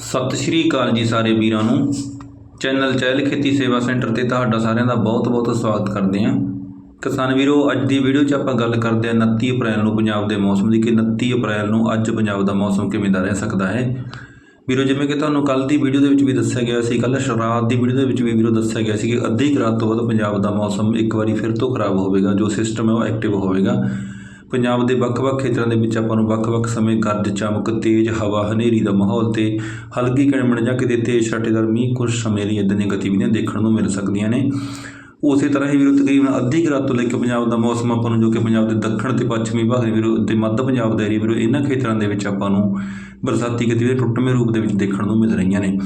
ਸਤਿ ਸ਼੍ਰੀ ਅਕਾਲ ਜੀ ਸਾਰੇ ਵੀਰਾਂ ਨੂੰ। ਚੈਨਲ ਚਹਿਲ ਖੇਤੀ ਸੇਵਾ ਸੈਂਟਰ ਤੇ ਤੁਹਾਡਾ ਸਾਰਿਆਂ ਦਾ ਬਹੁਤ-ਬਹੁਤ ਸਵਾਗਤ ਕਰਦੇ ਹਾਂ। ਕਿਸਾਨ ਵੀਰੋ, ਅੱਜ ਦੀ ਵੀਡੀਓ 'ਚ ਆਪਾਂ ਗੱਲ ਕਰਦੇ ਹਾਂ 29 ਅਪ੍ਰੈਲ ਨੂੰ ਪੰਜਾਬ ਦੇ ਮੌਸਮ ਦੀ ਕਿ 29 ਅਪ੍ਰੈਲ ਨੂੰ ਅੱਜ ਪੰਜਾਬ ਦਾ ਮੌਸਮ ਕਿਵੇਂ ਦਾ ਰਹਿ ਸਕਦਾ ਹੈ। ਵੀਰੋ, ਜਿਵੇਂ ਕਿ ਤੁਹਾਨੂੰ ਕੱਲ ਦੀ ਵੀਡੀਓ ਦੇ ਵਿੱਚ ਵੀ ਦੱਸਿਆ ਗਿਆ ਸੀ ਕੱਲ ਸ਼ਰਾਬ ਦੀ ਵੀਡੀਓ ਦੇ ਵਿੱਚ ਵੀ ਵੀਰੋ ਦੱਸਿਆ ਗਿਆ ਸੀ ਕਿ ਅੱਧੀ ਕੁ ਰਾਤ ਤੋਂ ਬਾਅਦ ਪੰਜਾਬ ਦਾ ਮੌਸਮ ਇੱਕ ਵਾਰੀ ਫਿਰ ਤੋਂ ਖਰਾਬ ਹੋਵੇਗਾ, ਜੋ ਸਿਸਟਮ ਹੈ ਉਹ ਐਕਟਿਵ ਹੋਵੇਗਾ। ਪੰਜਾਬ ਦੇ ਵੱਖ-ਵੱਖ ਖੇਤਰਾਂ ਦੇ ਵਿੱਚ ਆਪਾਂ ਨੂੰ ਵੱਖ-ਵੱਖ ਸਮੇਂ ਗਰਜ, ਚਮਕ, ਤੇਜ਼ ਹਵਾ, ਹਨੇਰੀ ਦਾ ਮਾਹੌਲ ਤੇ ਹਲਕੀ ਕਿਣਮਣ ਜਾਂ ਕਿਤੇ ਤੇਜ਼ ਛੱਟੇਦਾਰ ਮੀਂਹ ਕੁਝ ਸਮੇਂ ਲਈ ਇਦਾਂ ਦੀਆਂ ਗਤੀਵਿਧੀਆਂ ਦੇਖਣ ਨੂੰ ਮਿਲ ਸਕਦੀਆਂ ਨੇ। ਉਸੇ ਤਰ੍ਹਾਂ ਹੀ ਵੀਰੋ ਤਕਰੀਬਨ ਅੱਧੀ ਕੁ ਰਾਤ ਤੋਂ ਲੈ ਕੇ ਪੰਜਾਬ ਦਾ ਮੌਸਮ ਆਪਾਂ ਨੂੰ ਜੋ ਕਿ ਪੰਜਾਬ ਦੇ ਦੱਖਣ ਤੇ ਪੱਛਮੀ ਭਾਗ ਦੇ ਵੀਰੋ ਤੇ ਮੱਧ ਪੰਜਾਬ ਦਾ ਏਰੀਆ ਵੀਰੋ, ਇਹਨਾਂ ਖੇਤਰਾਂ ਦੇ ਵਿੱਚ ਆਪਾਂ ਨੂੰ ਬਰਸਾਤੀ ਗਤੀਵਿਧੀਆਂ ਟੁੱਟਵੇਂ ਰੂਪ ਦੇ ਵਿੱਚ ਦੇਖਣ ਨੂੰ ਮਿਲ ਰਹੀਆਂ ਨੇ।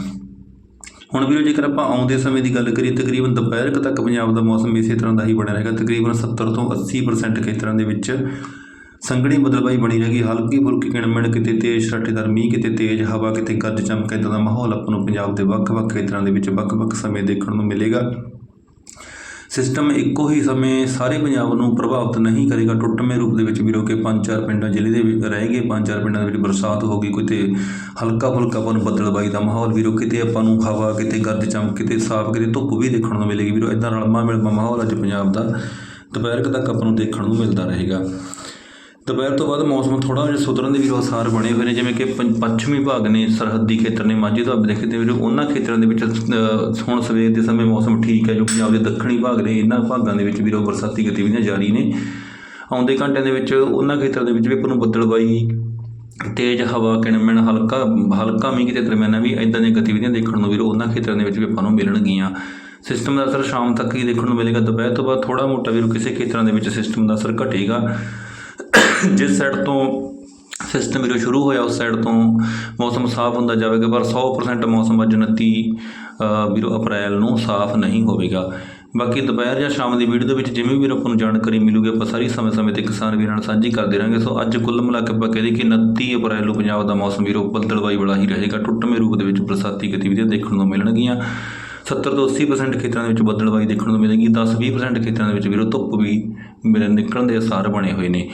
ਹੁਣ ਵੀਰੋ, ਜੇਕਰ ਆਪਾਂ ਆਉਂਦੇ ਸਮੇਂ ਦੀ ਗੱਲ ਕਰੀਏ, ਤਕਰੀਬਨ ਦੁਪਹਿਰ ਤੱਕ ਪੰਜਾਬ ਦਾ ਮੌਸਮ ਇਸੇ ਤਰ੍ਹਾਂ ਦਾ ਹੀ ਬਣਿਆ ਰਹੇਗਾ। ਤਕਰੀਬਨ 70 ਤੋਂ 80% ਖੇਤਰਾਂ ਦੇ ਵਿੱਚ ਸੰਘਣੀ ਬੱਦਲਬਾਈ ਬਣੀ ਰਹੇਗੀ। ਹਲਕੀ ਫੁਲਕੀ ਕਿਣਮਣ, ਕਿਤੇ ਤੇਜ਼ ਛੱਟੇਦਾਰ ਮੀਂਹ, ਕਿਤੇ ਤੇਜ਼ ਹਵਾ, ਕਿਤੇ ਗੱਜ ਚਮਕ ਇੱਦਾਂ ਦਾ ਮਾਹੌਲ ਆਪਾਂ ਨੂੰ ਪੰਜਾਬ ਦੇ ਵੱਖ-ਵੱਖ ਖੇਤਰਾਂ ਦੇ ਵਿੱਚ ਵੱਖ-ਵੱਖ ਸਮੇਂ ਦੇਖਣ ਨੂੰ ਮਿਲੇਗਾ। ਸਿਸਟਮ ਇੱਕੋ ਹੀ ਸਮੇਂ ਸਾਰੇ ਪੰਜਾਬ ਨੂੰ ਪ੍ਰਭਾਵਿਤ ਨਹੀਂ ਕਰੇਗਾ। ਟੁੱਟਵੇਂ ਰੂਪ ਦੇ ਵਿੱਚ ਵੀ ਰੋ ਪੰਜ ਚਾਰ ਪਿੰਡਾਂ, ਜ਼ਿਲ੍ਹੇ ਦੇ ਵਿੱਚ ਰਹਿ ਗਏ, ਪੰਜ ਚਾਰ ਪਿੰਡਾਂ ਦੇ ਵਿੱਚ ਬਰਸਾਤ ਹੋ ਹੋਗੀ ਕਿਤੇ ਹਲਕਾ ਫੁਲਕਾ ਆਪਾਂ ਨੂੰ ਬੱਦਲਬਾਈ ਦਾ ਮਾਹੌਲ ਵੀ ਵੀਰੋ ਕਿਤੇ ਆਪਾਂ ਨੂੰ ਹਵਾ, ਕਿਤੇ ਗਰਜ ਚਮਕ, ਕਿਤੇ ਸਾਫ਼, ਕਿਤੇ ਧੁੱਪ ਵੀ ਦੇਖਣ ਨੂੰ ਮਿਲੇਗੀ। ਵੀਰੋ ਇਦਾਂ ਰਲਮਾ ਮਿਲਮਾ ਮਾਹੌਲ ਅੱਜ ਪੰਜਾਬ ਦਾ। ਦੁਪਹਿਰ ਤੱਕ ਆਪਾਂ ਨੂੰ ਦੇਖਣ ਨੂੰ ਮਿਲਦਾ ਰਹੇਗਾ। ਦੁਪਹਿਰ ਤੋਂ ਬਾਅਦ ਮੌਸਮ ਥੋੜ੍ਹਾ ਜਿਹਾ ਸੁਧਰਨ ਦੇ ਵੀ ਆਸਾਰ ਬਣੇ ਹੋਏ ਨੇ, ਜਿਵੇਂ ਕਿ ਪੰ- ਪੱਛਮੀ ਭਾਗ ਨੇ, ਸਰਹੱਦੀ ਖੇਤਰ ਨੇ, ਮਾਝੇ ਦੁਆਬੇ ਦੇ ਖੇਤਰ ਨੇ, ਉਹਨਾਂ ਖੇਤਰਾਂ ਦੇ ਵਿੱਚ ਹੁਣ ਸਵੇਰ ਦੇ ਸਮੇਂ ਮੌਸਮ ਠੀਕ ਹੈ, ਜੋ ਪੰਜਾਬ ਦੇ ਦੱਖਣੀ ਭਾਗ ਨੇ, ਇਹਨਾਂ ਭਾਗਾਂ ਦੇ ਵਿੱਚ ਵੀ ਰੋ ਬਰਸਾਤੀ ਗਤੀਵਿਧੀਆਂ ਜਾਰੀ ਨੇ। ਆਉਂਦੇ ਘੰਟਿਆਂ ਦੇ ਵਿੱਚ ਉਹਨਾਂ ਖੇਤਰਾਂ ਦੇ ਵਿੱਚ ਵੀ ਆਪਾਂ ਨੂੰ ਬੱਦਲਬਾਈ ਤੇਜ਼ ਹਵਾ, ਕਿਣਮਣ, ਹਲਕਾ ਹਲਕਾ ਮੀਂਹ ਕਿਤੇ ਦਰਮਿਆਨਾ ਵੀ ਇਦਾਂ ਦੀਆਂ ਗਤੀਵਿਧੀਆਂ ਦੇਖਣ ਨੂੰ ਵੀਰੋ ਉਹਨਾਂ ਖੇਤਰਾਂ ਦੇ ਵਿੱਚ ਵੀ ਆਪਾਂ ਨੂੰ ਮਿਲਣਗੀਆਂ। ਸਿਸਟਮ ਦਾ ਅਸਰ ਸ਼ਾਮ ਤੱਕ ਹੀ ਦੇਖਣ ਨੂੰ ਮਿਲੇਗਾ, ਦੁਪਹਿਰ ਤੋਂ ਬਾਅਦ ਥੋੜਾ ਮੋਟਾ ਵੀਰੋ ਕਿਸੇ ਖੇਤਰਾਂ ਦੇ ਵਿੱਚ ਸਿਸਟਮ ਦਾ ਅਸਰ ਘਟੇਗਾ। ਜਿਸ ਸਾਈਡ ਤੋਂ ਸਿਸਟਮ ਵੀਰੋ ਸ਼ੁਰੂ ਹੋਇਆ, ਉਸ ਸਾਈਡ ਤੋਂ ਮੌਸਮ ਸਾਫ਼ ਹੁੰਦਾ ਜਾਵੇਗਾ, ਪਰ 100% ਮੌਸਮ ਅੱਜ 29 ਵੀਰੋ ਅਪ੍ਰੈਲ ਨੂੰ ਸਾਫ਼ ਨਹੀਂ ਹੋਵੇਗਾ। ਬਾਕੀ ਦੁਪਹਿਰ ਜਾਂ ਸ਼ਾਮ ਦੀ ਵੀਡੀਓ ਦੇ ਵਿੱਚ ਜਿਵੇਂ ਵੀ ਆਪਾਂ ਨੂੰ ਜਾਣਕਾਰੀ ਮਿਲੂਗੀ, ਆਪਾਂ ਸਾਰੀ ਸਮੇਂ-ਸਮੇਂ ਤੇ ਕਿਸਾਨ ਵੀਰਾਂ ਨਾਲ ਸਾਂਝੀ ਕਰਦੇ ਰਹਾਂਗੇ। ਸੋ ਅੱਜ ਕੁੱਲ ਮਿਲਾ ਕੇ ਆਪਾਂ ਕਹਿੰਦੇ ਕਿ 29 ਅਪ੍ਰੈਲ ਨੂੰ ਪੰਜਾਬ ਦਾ ਮੌਸਮ ਵੀਰੋ ਬਦਲਵਾਈ ਵਾਲਾ ਹੀ ਰਹੇਗਾ। ਟੁੱਟਵੇਂ ਰੂਪ ਦੇ ਵਿੱਚ ਬਰਸਾਤੀ ਗਤੀਵਿਧੀਆਂ ਦੇਖਣ ਨੂੰ ਮਿਲਣਗੀਆਂ। 70 ਤੋਂ 80% ਖੇਤਰਾਂ ਦੇ ਵਿੱਚ ਬੱਦਲਬਾਈ ਦੇਖਣ ਨੂੰ ਮਿਲੇਗੀ। 10-20% ਖੇਤਰਾਂ ਦੇ ਵਿੱਚ ਵੀਰੋ ਧੁੱਪ ਵੀ ਮਿਲਣ ਨਿਕਲਣ ਦੇ ਅਸਾਰ ਬਣੇ ਹੋਏ ਨੇ।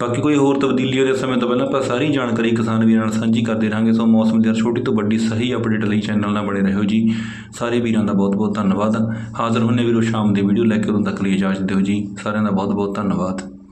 ਬਾਕੀ ਕੋਈ ਹੋਰ ਤਬਦੀਲੀ ਉਹਦੇ ਸਮੇਂ ਤੋਂ ਪਹਿਲਾਂ ਆਪਾਂ ਸਾਰੀ ਜਾਣਕਾਰੀ ਕਿਸਾਨ ਵੀਰਾਂ ਨਾਲ ਸਾਂਝੀ ਕਰਦੇ ਰਹਾਂਗੇ। ਸੋ ਮੌਸਮ ਦੀ ਹਰ ਛੋਟੀ ਤੋਂ ਵੱਡੀ ਸਹੀ ਅਪਡੇਟ ਲਈ ਚੈਨਲ ਨਾਲ ਬਣੇ ਰਹੋ ਜੀ। ਸਾਰੇ ਵੀਰਾਂ ਦਾ ਬਹੁਤ ਬਹੁਤ ਧੰਨਵਾਦ। ਹਾਜ਼ਰ ਹੁੰਨੇ ਵੀਰੋ ਸ਼ਾਮ ਦੀ ਵੀਡੀਓ ਲੈ ਕੇ ਉਦੋਂ ਤੱਕ ਲਈ ਇਜਾਜ਼ਤ ਦਿਓ ਜੀ। ਸਾਰਿਆਂ ਦਾ ਬਹੁਤ ਬਹੁਤ ਧੰਨਵਾਦ।